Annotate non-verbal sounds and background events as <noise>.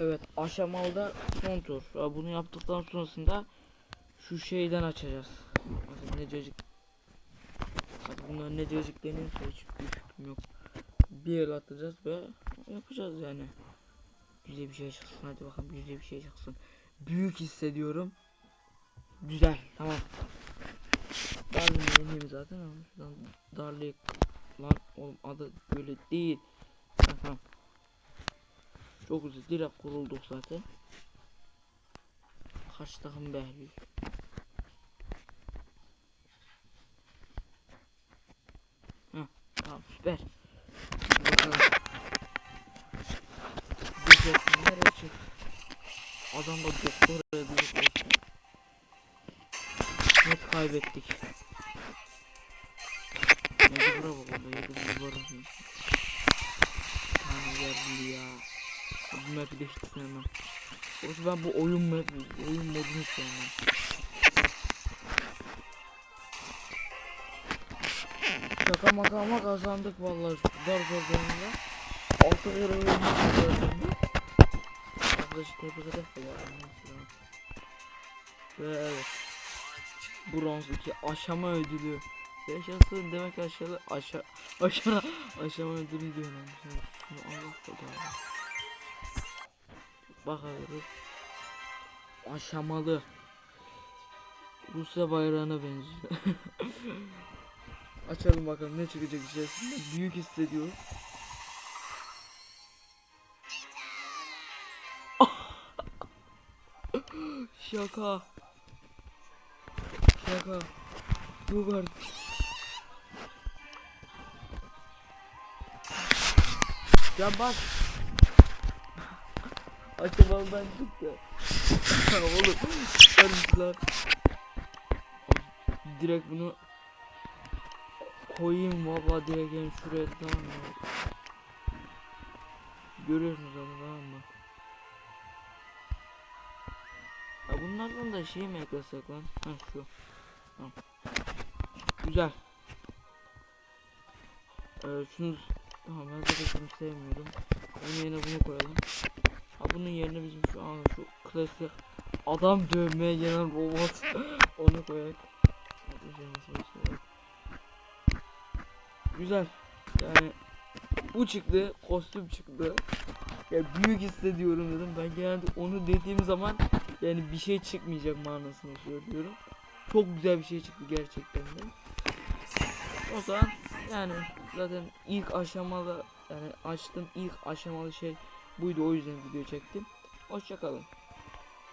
Evet aşamalıda son tur. Bunu yaptıktan sonrasında şu şeyden açacağız. Bakın ne cacık. Hadi bunlar ne cacık denirse hiç bir yok. Bir el atacağız ve yapacağız yani. Güzel bir şey çıksın hadi bakalım güzel bir şey çıksın. Büyük hissediyorum. Güzel tamam. Darlayı yeneyim zaten ama şuradan darlayıp lan oğlum adı böyle değil. Tamam. Çok güzel direkt kurulduk zaten. Kaç takım Behlül. Heh, tamam süper. Bakalım. Nereye çık? Adam da doktor ediyor olsun. Net kaybettik. Neydi bura bak orada yedi Map'i değiştirsin hemen. Oysa ben bu oyun map, oyun modunu sevmem. Şaka maka ama kazandık vallahi zor zor durumda. Altı kere oynadık gördüğümde. Arkadaşı tebrik de var. Ve evet. Bronz 2 aşama ödülü. Yaşasın demek aşağı aşağı aşağı aşama ödülü diyor lan. Şunu Allah da Bakıyoruz. Aşamalı. Rusya bayrağına benziyor. <laughs> Açalım bakalım ne çıkacak içerisinde. Büyük hissediyorum. <laughs> Şaka. Şaka. Yok artık. Ya bak. Açamalıdan çıktı. <laughs> Oğlum. Çıkarmışlar. Direkt bunu koyayım vallahi direkt yani şuraya tamam mı? Görüyorsunuz zaten tamam mı? Ya bunlardan da şey mi yakalasak lan? Ha şu. Tamam. Güzel. Ee, şunu Tamam ben zaten şunu sevmiyorum. Onun yerine bunu koyalım. Bunun yerine bizim şu an şu klasik adam dövmeye gelen robot <gasps> onu koyalım. Güzel. Yani bu çıktı, kostüm çıktı. Ya büyük hissediyorum dedim. Ben genelde onu dediğim zaman yani bir şey çıkmayacak manasını söylüyorum. Çok güzel bir şey çıktı gerçekten de. O zaman yani zaten ilk aşamalı yani açtığım ilk aşamalı şey buydu o yüzden video çektim. Hoşçakalın.